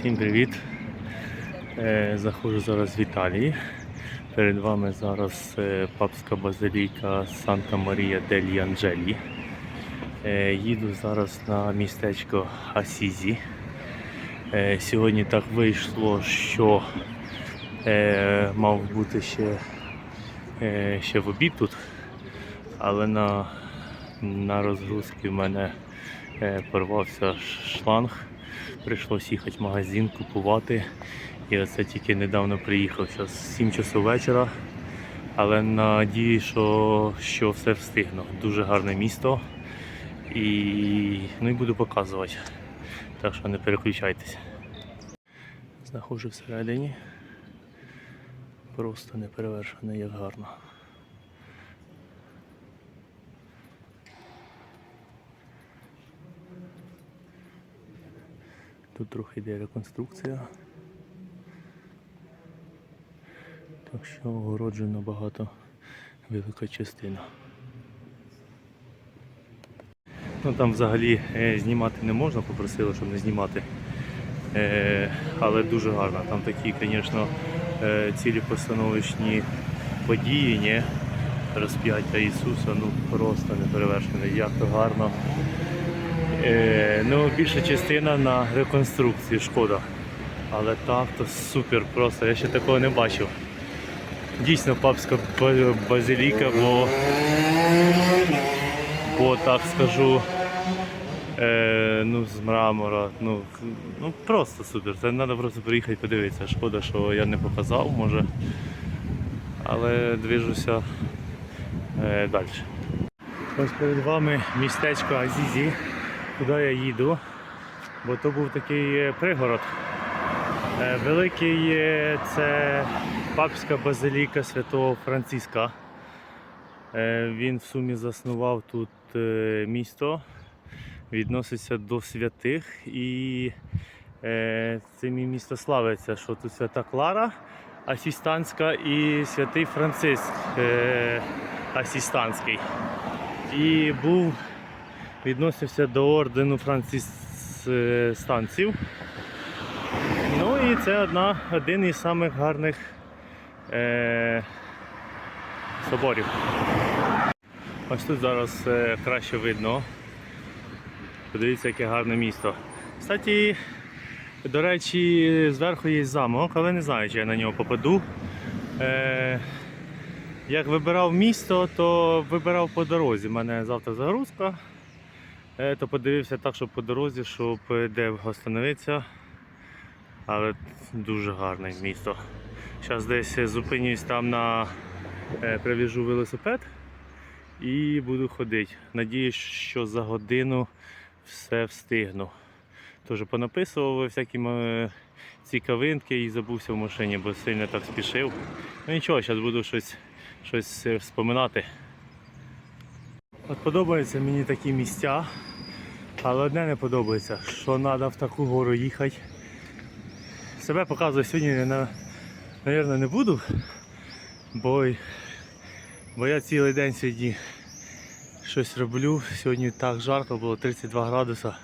Всім привіт! Е, Заходжу зараз в Італії. Перед вами зараз е, папська базиліка Санта Марія дель Анджелі. Їду зараз на містечко Асізі. Е, Сьогодні так вийшло, що мав бути ще, ще в обід тут, але на, на розгрузки в мене порвався шланг. Прийшлось їхати в магазин купувати. І оце тільки недавно приїхав. Зараз 7 часов вечора. Але надію, що, що все встигну. Дуже гарне місто. І, ну, і буду показувати. Так що не переключайтесь. Знаходжу всередині. Просто неперевершено як гарно. Тут трохи йде реконструкція. Так що огороджено багато велика частина. Ну там взагалі е, знімати не можна, попросили, щоб не знімати. Е, але дуже гарно. Там такі, звісно, е, цілі постановочні події, ні? розп'яття Ісуса, ну просто неперевершено. Як то гарно. Е, ну, більша частина на реконструкції, шкода. Але так, то супер просто, я ще такого не бачив. Дійсно папська базиліка, бо, бо так скажу, е, ну, з мрамора, ну, ну просто супер. Це треба просто приїхати подивитися. Шкода, що я не показав, може. Але движуся е, далі. Ось перед вами містечко Азізі, куди я їду, бо то був такий е, пригород. Е, Великий е, це папська базиліка святого Франциска. Він в сумі заснував тут місто, відноситься до святих і цим місто славиться, що тут свята Клара Асістанська і святий Франциск Асістанський. І був відносився до ордену францистанців. Ну і це одна, один із самих гарних е, соборів. Ось тут зараз е, краще видно. Подивіться, яке гарне місто. Кстати, до речі, зверху є замок, але не знаю, чи я на нього попаду. Е, як вибирав місто, то вибирав по дорозі. У мене завтра загрузка. Е, то подивився так, щоб по дорозі, щоб де остановитися. Але дуже гарне місто. Зараз десь зупинюсь там на е, привіжу велосипед і буду ходити. Надіюсь, що за годину все встигну. Теж понаписував всякі цікавинки і забувся в машині, бо сильно так спішив. Ну нічого, зараз буду щось, щось е, вспоминати. От подобаються мені такі місця, але одне не подобається, що треба в таку гору їхати. Себе показувати сьогодні, на- мабуть, не буду, бо, бо я цілий день сьогодні щось роблю. Сьогодні так жарко, було 32 градуса.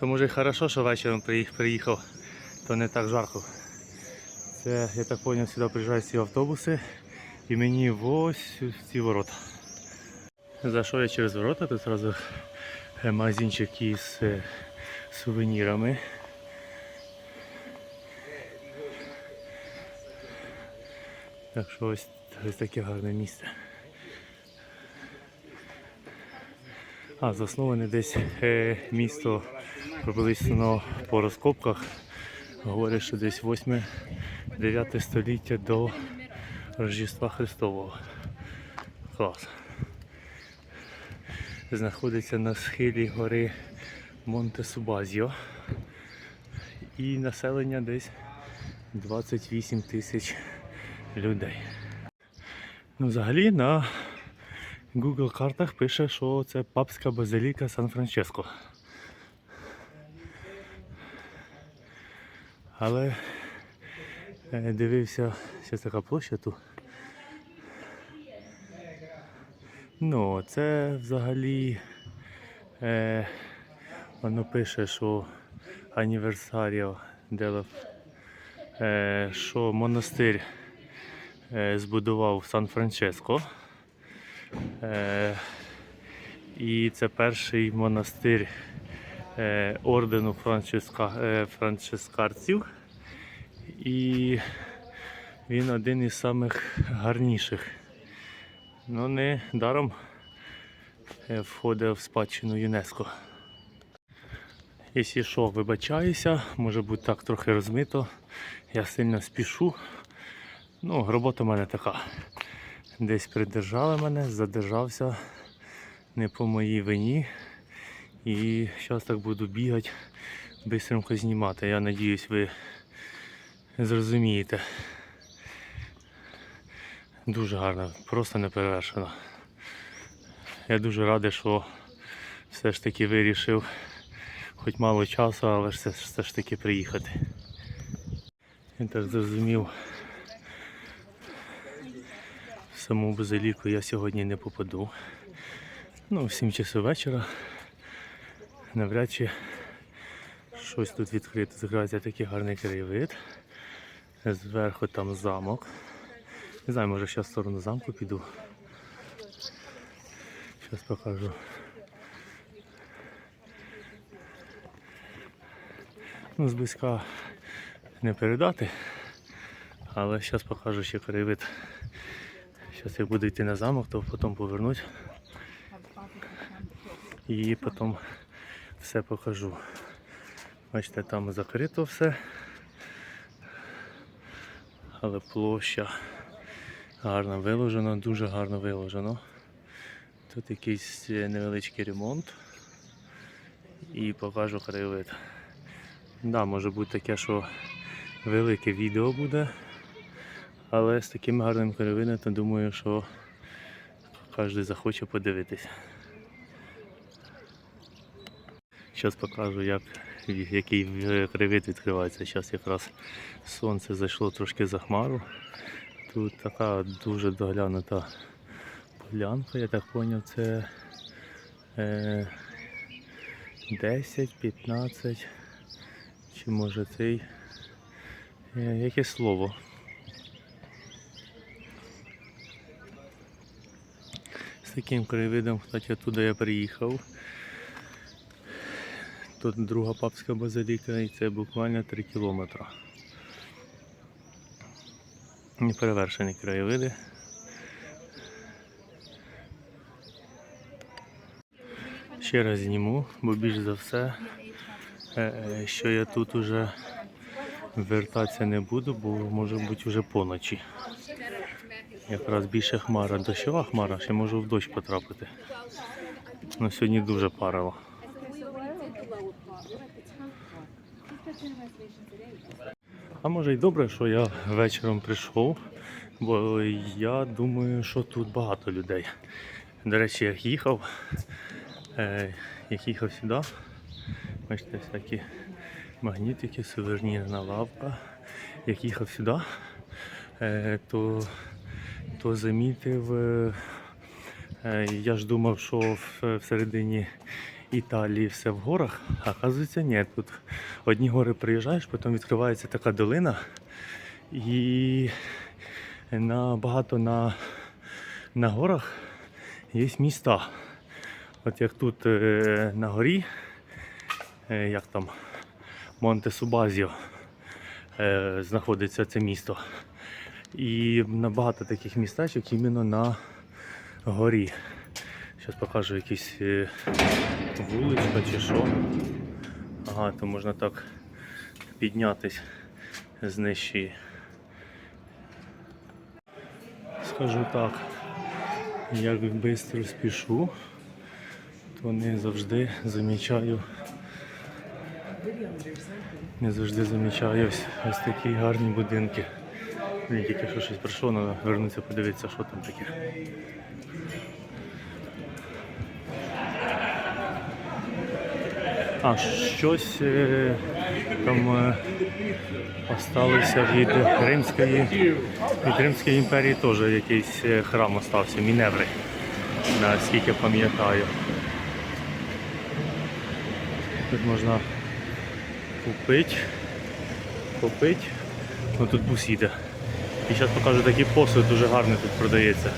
То може і хорошо, що вечором приїхав, то не так жарко. Це, я так зрозумів, сюди приїжджають ці автобуси і мені ось ці ворота. Зайшов я через ворота, тут одразу магазинчик із е, сувенірами. Так що ось, ось таке гарне місце. А, засноване десь е, місто приблизно по розкопках. Говорять, що десь 8-9 століття до Рождества Христового. Клас. Знаходиться на схилі гори Монте Субазіо. І населення десь 28 тисяч людей. Ну, взагалі на Google картах пише, що це папська базиліка Сан-Франческо. Але е, дивився, що така площа тут. Ну, це взагалі е, воно пише, що Аніверсаріо Дело, е, що монастир е, збудував Сан-Франциско. Е, і це перший монастир е, ордену франциска, е, францискарців. І він один із самих гарніших. Ну, не даром е, входить в спадщину ЮНЕСКО. Якщо що, вибачаюся, може бути так трохи розмито. Я сильно спішу. Ну, робота в мене така. Десь придержали мене, задержався не по моїй вині. І зараз так буду бігати, швидко знімати. Я надіюсь, ви зрозумієте. Дуже гарно, просто не перевершено. Я дуже радий, що все ж таки вирішив, хоч мало часу, але все, все ж таки приїхати. Я так зрозумів, в саму базиліку я сьогодні не попаду. Ну, в 7 часу вечора. Навряд чи щось тут відкрите. Зграється такий гарний краєвид. Зверху там замок. Не знаю, може зараз в сторону замку піду. Зараз покажу. Ну, зблизька не передати, але зараз покажу ще краєвид. Зараз як буду йти на замок, то потім повернуть і потім все покажу. Бачите, там закрито все. Але площа гарно виложена, дуже гарно виложено. Тут якийсь невеличкий ремонт. І покажу краєвид. Да, може бути таке, що велике відео буде. Але з таким гарним краєвидом, то думаю, що кожен захоче подивитись. Зараз покажу, як, який краєвид відкривається. Зараз якраз сонце зайшло трошки за хмару. Тут така дуже доглянута полянка, я так зрозумів, це е, 10-15 чи може цей е, яке слово. З таким краєвидом, кстати, туди я приїхав. Тут друга папська базиліка і це буквально 3 кілометри. Неперевершені краєвиди. Ще раз зніму, бо більш за все, е, е, що я тут уже вертатися не буду, бо може бути вже поночі. Якраз більше хмара, дощова хмара, ще можу в дощ потрапити. Ну, сьогодні дуже парило. А може й добре, що я вечором прийшов, бо я думаю, що тут багато людей. До речі, як їхав, е, як їхав сюди, бачите, всякі магнітики, сувенірна лавка. Як їхав сюди, е, то, то замітив, е, я ж думав, що всередині Італії все в горах, а оказується ні. Тут одні гори приїжджаєш, потім відкривається така долина і на, багато на, на горах є міста. От як тут е, на горі, е, як там Монте Субазіо е, знаходиться це місто. І на багато таких містечок іменно на горі. Зараз покажу якісь вуличка чи що. Ага, то можна так піднятись з нижчі. Скажу так, як швидко спішу, то не завжди замічаю. Не завжди замічаю ось, ось такі гарні будинки. Мені тільки що щось прийшло, треба вернутися подивитися, що там таке. А, щось е, там е, осталося від Римської, від Римської імперії теж якийсь е, храм остався, Міневри, наскільки пам'ятаю. Тут можна купити. Купити. Ну тут бус їде. І зараз покажу такий посуд, дуже гарний тут продається.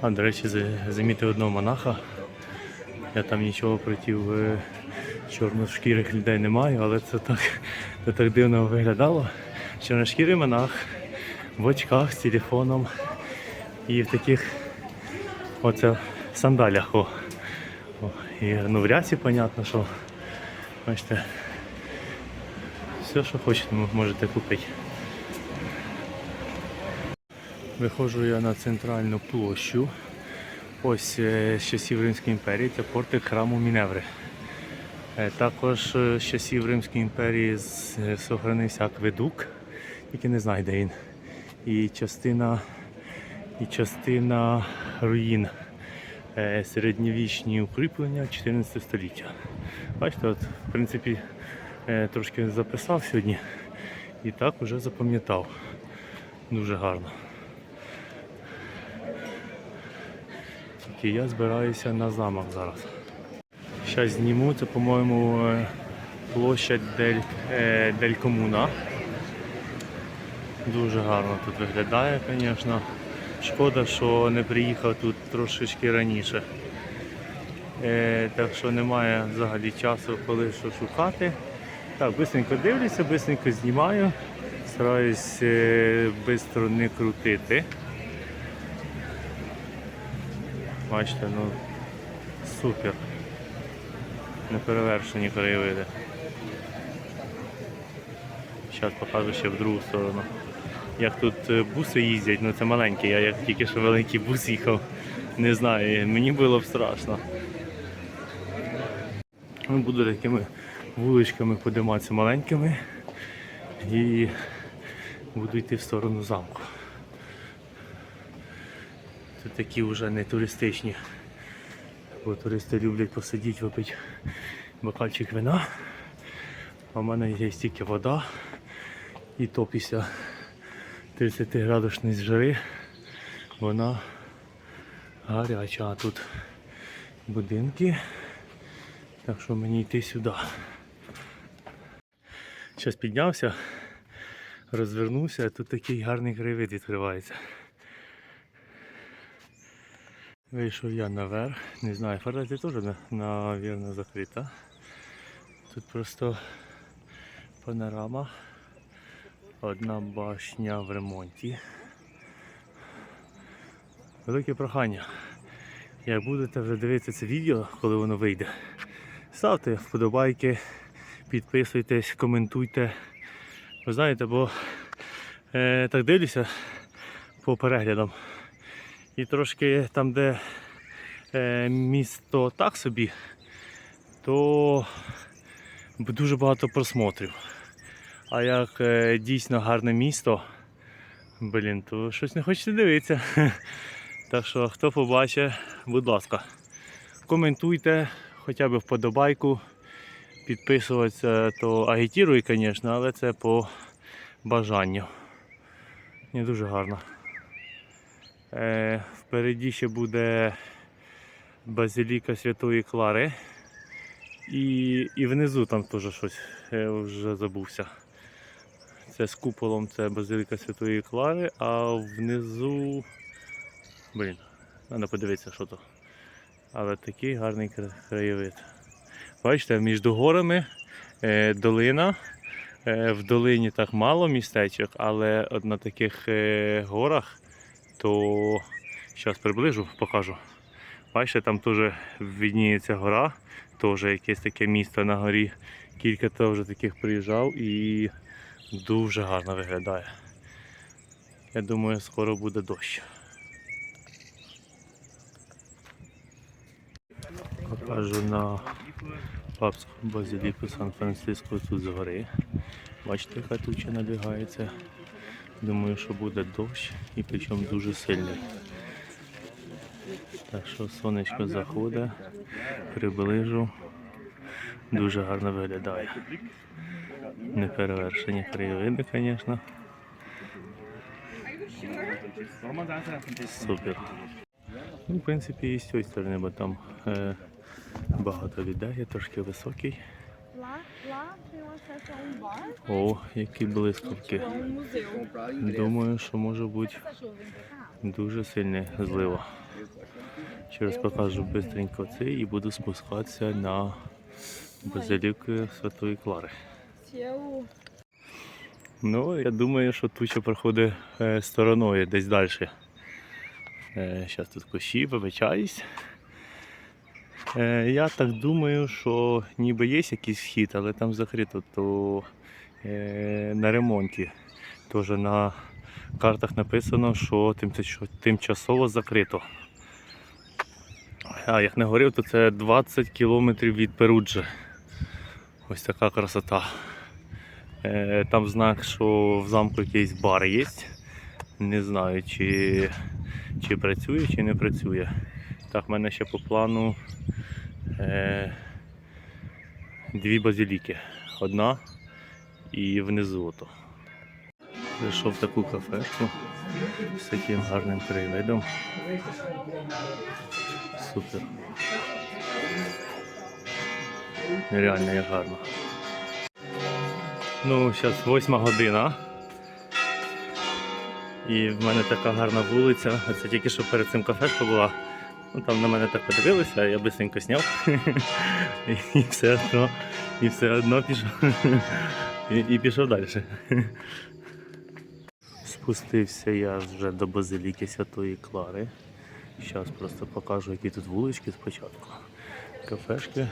А, до речі, за- замітив одного монаха. Я там нічого проти е, чорношкірих людей не маю, але це так, це так дивно виглядало. Чорношкірий монах в очках з телефоном і в таких оце сандалях. О. О, і ну, в рясі, понятно, що бачите, все, що хочете, можете купити. Виходжу я на центральну площу. Ось е, з часів Римської імперії це портик храму Міневри. Е, Також е, з часів Римської імперії з- е, сохранився акведук, тільки не знаю, де він. І частина, і частина руїн е, середньовічні укріплення 14 століття. Бачите, от, в принципі, е, трошки записав сьогодні і так уже запам'ятав. Дуже гарно. Тільки я збираюся на замок зараз. Зараз зніму, це, по-моєму, е, площадь Дель, е, Дель Комуна. Дуже гарно тут виглядає, звісно. Шкода, що не приїхав тут трошечки раніше. Е, так що немає взагалі часу, коли що шукати. Так, бистренько дивлюся, бистренько знімаю. Стараюсь е, не крутити. Бачите, ну супер. Неперевершені краєвиди. Зараз покажу ще в другу сторону. Як тут е, буси їздять, ну це маленькі, я як тільки що великий бус їхав, не знаю, мені було б страшно. Ну, Буду такими вуличками подиматися маленькими і буду йти в сторону замку. Тут такі вже не туристичні. Бо туристи люблять посидіти, випити бокальчик вина. А в мене є тільки вода. І то після 30 градусної жари вона гаряча. А тут будинки. Так що мені йти сюди. Зараз піднявся, розвернувся, а тут такий гарний краєвид відкривається. Вийшов я наверх, не знаю, фортеця теж, навірно, закрита. Тут просто панорама. Одна башня в ремонті. Велике прохання. Як будете вже дивитися це відео, коли воно вийде, ставте вподобайки, підписуйтесь, коментуйте. Ви знаєте, бо е, так дивлюся по переглядам. І трошки там, де е, місто так собі, то дуже багато просмотрів. А як е, дійсно гарне місто, блін, то щось не хочеться дивитися. Так що, хто побачить, будь ласка, коментуйте, хоча б вподобайку, підписуватися, то агітірую, звісно, але це по бажанню. Не дуже гарно. Е, впереді ще буде базиліка Святої Клари. І, і внизу там теж щось, я вже забувся. Це з куполом це базиліка Святої Клари, а внизу. Блін, треба подивитися, що то. Але такий гарний краєвид. Бачите, між горами е, долина. Е, в долині так мало містечок, але от на таких е, горах то зараз приближу, покажу. Бачите, там теж відніється гора, теж якесь таке місто на горі. Кілька вже таких приїжджав і дуже гарно виглядає. Я думаю, скоро буде дощ. Покажу на папську базиліку Сан-Франциско тут згори. Бачите, яка туча надвигається. Думаю, що буде дощ і причому дуже сильний. Так що сонечко заходить, приближу. Дуже гарно виглядає. Неперевершені краєвиди, звісно. Супер. Ну, в принципі, і з цієї сторони, бо там е, багато людей, трошки високий. О, які блискавки. Думаю, що може бути дуже сильне зливо. Через покажу швидко це і буду спускатися на базиліку Святої Клари. Ну, я думаю, що туча проходить е, стороною десь далі. Зараз тут кущі, вибачаюсь. Е, я так думаю, що ніби є якийсь вхід, але там закрито, то е, на ремонті. Теж на картах написано, що тимчасово закрито. А як не говорив, то це 20 кілометрів від Перуджі. Ось така красота. Е, Там знак, що в замку якийсь бар є. Не знаю, чи, чи працює, чи не працює. Так, в мене ще по плану е, дві базиліки. Одна і внизу ото. Зайшов в таку кафешку з таким гарним краєвидом. Супер. Реально як гарно. Ну, зараз восьма година. І в мене така гарна вулиця. Це тільки що перед цим кафешка була. Ну, там на мене так подивилися, я бисенько зняв. І все одно, і все одно пішов. І, і пішов далі. Спустився я вже до базиліки Святої Клари. Зараз просто покажу, які тут вулички спочатку. Кафешки.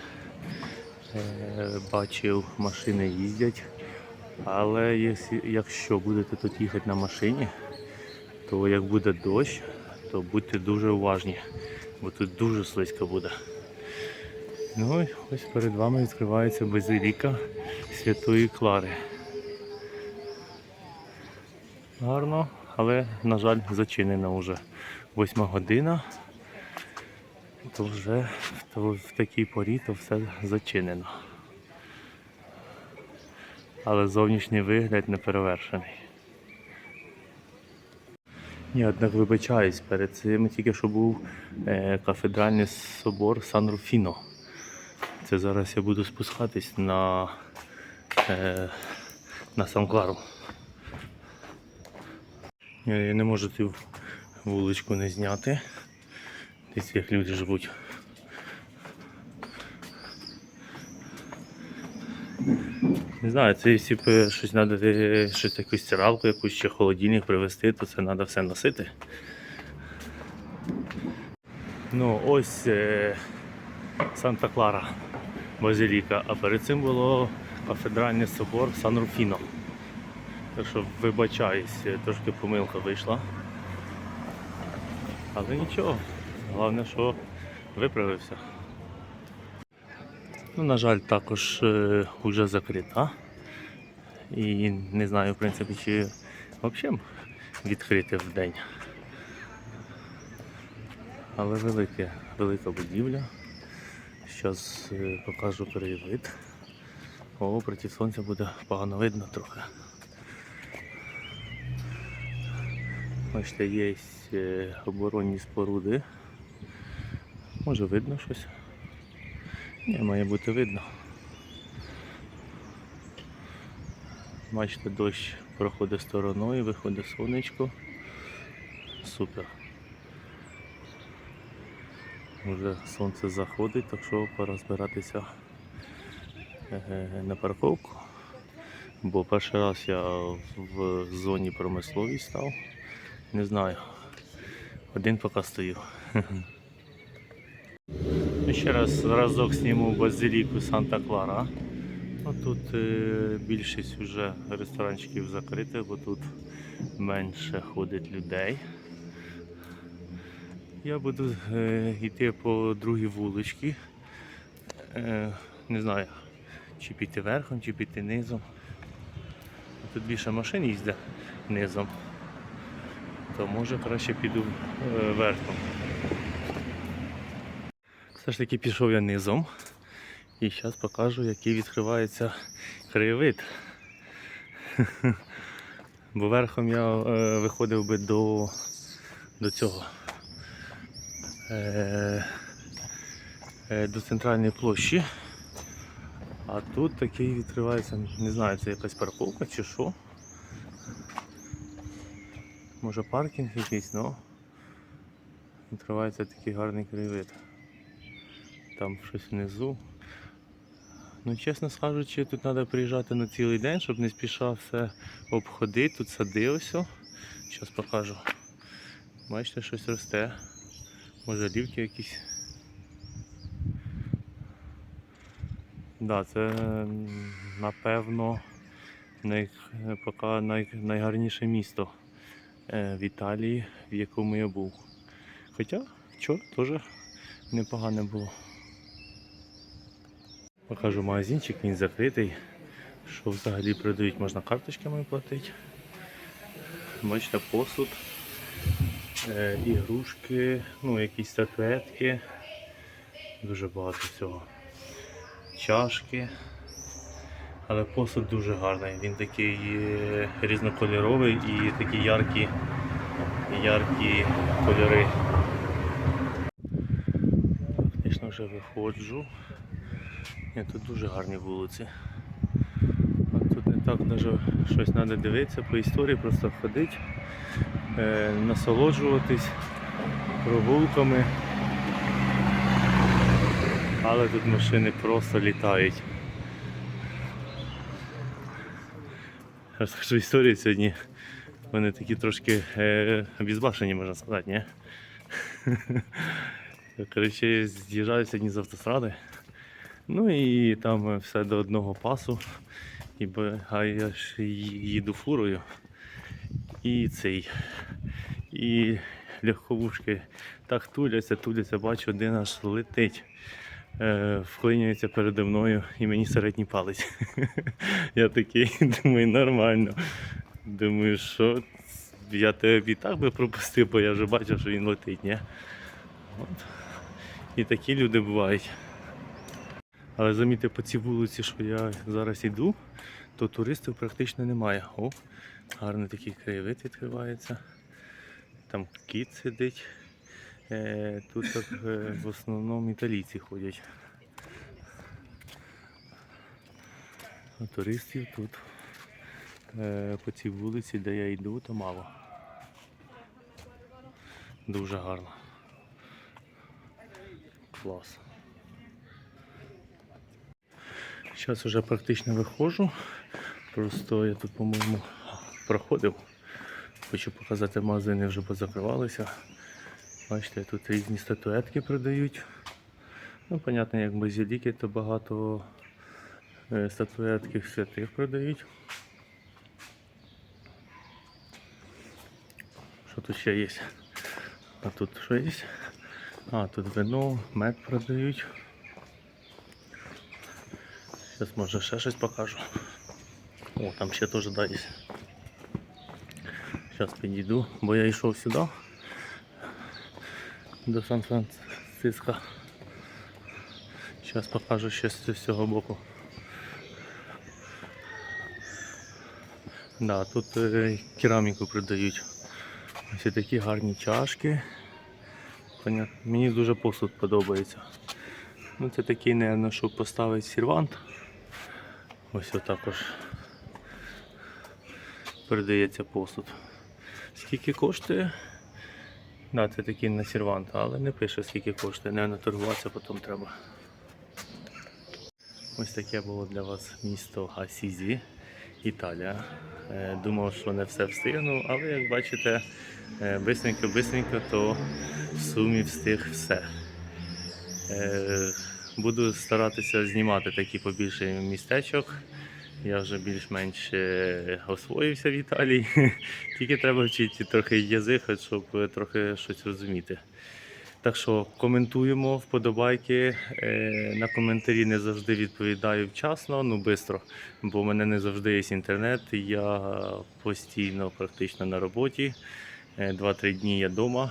Е, Бачив, машини їздять. Але якщо, якщо будете тут їхати на машині, то як буде дощ, то будьте дуже уважні, бо тут дуже слизько буде. Ну і ось перед вами відкривається базиліка Святої Клари. Гарно, але, на жаль, зачинена вже восьма година. То вже то- в такій порі то все зачинено. Але зовнішній вигляд не перевершений. Ні, однак вибачаюсь, перед цим тільки що був е, кафедральний собор Сан Руфіно. Це зараз я буду спускатись на, е, на Сан-Клару. Я, я не можу цю вуличку не зняти. Десь як люди живуть. Не знаю, це якщо б е, щось треба, щось якусь стиралку, якусь ще холодильник привезти, то це треба все носити. Ну, ось е, Санта-Клара Базиліка, а перед цим було кафедральний собор Сан Руфіно. Так що вибачаюсь, е, трошки помилка вийшла. Але нічого, головне, що виправився. Ну, на жаль, також е, вже закрита. І не знаю, в принципі, чи взагалі відкрити в день. Але велике, велика будівля. Зараз покажу краєвид. О, проти сонця буде погано видно трохи. Бачите, є е, оборонні споруди. Може видно щось. Ні, має бути видно. Бачите, дощ проходить стороною, виходить сонечко. Супер. Вже сонце заходить, так що пора збиратися е, на парковку. Бо перший раз я в зоні промисловій став. Не знаю. Один поки стою. Ще раз разок зніму базиліку Санта-Клара. Тут е, більшість вже ресторанчиків закритих, бо тут менше ходить людей. Я буду е, йти по другій вуличці. Е, не знаю, чи піти верхом, чи піти низом. Тут більше машин їздить низом, то може краще піду верхом. Все ж таки пішов я низом. І зараз покажу, який відкривається краєвид. Бо верхом я е, виходив би до, до цього. Е, е, до центральної площі. А тут такий відкривається, не знаю, це якась парковка чи що. Може паркінг якийсь, ну. Відкривається такий гарний краєвид. Там щось внизу. Ну, чесно скажучи, тут треба приїжджати на цілий день, щоб не спіша все обходити. Тут сади ось. Зараз покажу. Бачите, щось росте. Може лівки якісь. Да, це напевно най, поки най, найгарніше місто е, в Італії, в якому я був. Хоча вчора теж непогане було. Покажу магазинчик, він закритий. Що взагалі продають, можна карточками платити. Бачите, посуд, е, ігрушки, ну, якісь статуетки. Дуже багато всього. Чашки. Але посуд дуже гарний. Він такий е, різнокольоровий і такі яркі, яркі кольори. Фактично вже виходжу. Ні, тут дуже гарні вулиці. А тут не так даже щось треба дивитися по історії, просто ходити, е, насолоджуватись прогулками. Але тут машини просто літають. Розкажу історію сьогодні. Вони такі трошки е, обізбашені, можна сказати, ні? Коротше, з'їжджаю сьогодні з автостради. Ну і там е, все до одного пасу. І а я ж їду фурою. І цей. І легковушки так туляться, туляться, бачу, один аж летить. Е, вклинюється передо мною і мені середній палець. Я такий думаю, нормально. Думаю, що я тебе і так би пропустив, бо я вже бачив, що він летить, ні? От. І такі люди бувають. Але замітьте по цій вулиці, що я зараз іду, то туристів практично немає. О, гарний такий краєвид відкривається. Там кіт сидить. Е, Тут так, е, в основному італійці ходять. А туристів тут е, по цій вулиці, де я йду, то мало. Дуже гарно. Клас. Зараз вже практично виходжу. Просто я тут, по-моєму, проходив. Хочу показати магазини вже позакривалися. Бачите, тут різні статуетки продають. Ну, понятно, як базиліки, то багато е, статуетки святих продають. Що тут ще є? А тут що є? А, тут вино, мед продають. Зараз може ще щось покажу. О, там ще теж да, є. Зараз підійду, бо я йшов сюди до Сан-Франциска. Зараз покажу ще з цього боку. Да, тут е, кераміку продають. Ось такі гарні чашки. Понятно. Мені дуже посуд подобається. Ну, це такий, мабуть, щоб поставити сервант. Ось отакож передається посуд. Скільки коштує? Да, це такий на сервант, але не пише скільки коштує, не торгуватися потім треба. Ось таке було для вас місто Асізі, Італія. Е, Думав, що не все встигну, але як бачите, бистренько-бистренько, то в сумі встиг все. Е, Буду старатися знімати такі побільше містечок. Я вже більш-менш е, освоївся в Італії. Тільки треба вчити трохи язик, щоб е, трохи щось розуміти. Так що коментуємо вподобайки. Е, На коментарі не завжди відповідаю вчасно, ну швидко, бо в мене не завжди є інтернет. Я постійно практично на роботі. Е, 2-3 дні я вдома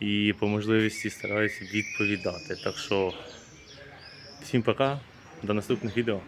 і по можливості стараюся відповідати. Так що всім пока, до наступних відео.